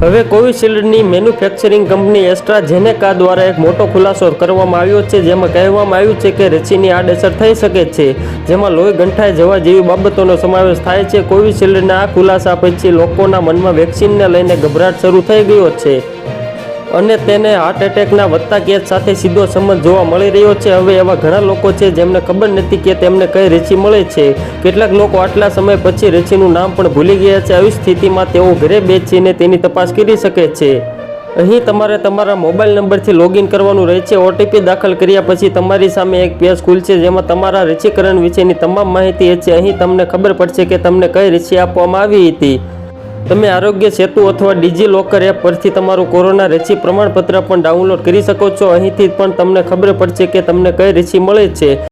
હવે કોવિશિલ્ડની manufacturing company AstraZeneca દ્વારા એક મોટો ખુલાસો કરવામાં આવ્યો છે, જેમાં કહેવામાં આવ્યું છે કે રસીની આડઅસર થઈ શકે છે, જેમાં લોહી ગંઠાઈ જવા જેવી બાબતોનો સમાવેશ થાય છે. કોવિશિલ્ડના આ ખુલાસા પછી લોકોના મનમાં વેક્સિનને લઈને ગભરાટ શરૂ થઈ ગયો છે. અને તેને હાર્ટ એટેકના વધતા કેસ સાથે સીધો સંબંધ જોવા મળી રહ્યો છે. હવે એવા ઘણા લોકો છે જેમને ખબર નથી કે તેમને કઈ રેચી મળે છે. કેટલાક લોકો આટલા સમય પછી રેચીનું નામ પણ ભૂલી ગયા છે. આવી સ્થિતિમાં તેઓ ઘરે બેસીને તેની તપાસ કરી શકે છે. અહીં તમારે તમારા મોબાઈલ નંબરથી લોગિન કરવાનું રહે છે ઓટીપી દાખલ કર્યા પછી તમારી સામે એક પેજ ખુલશે જેમાં તમારા રસીકરણ વિશેની તમામ માહિતી છે. અહીં તમને ખબર પડશે કે તમને કઈ રસી આપવામાં આવી હતી. તમે આરોગ્ય સેતુ અથવા ડીજી લોકર એપ પરથી તમારું કોરોના રસી પ્રમાણપત્ર પણ ડાઉનલોડ કરી શકો છો. અહીંથી પણ તમને ખબર પડશે કે તમને કઈ રસી મળે છે.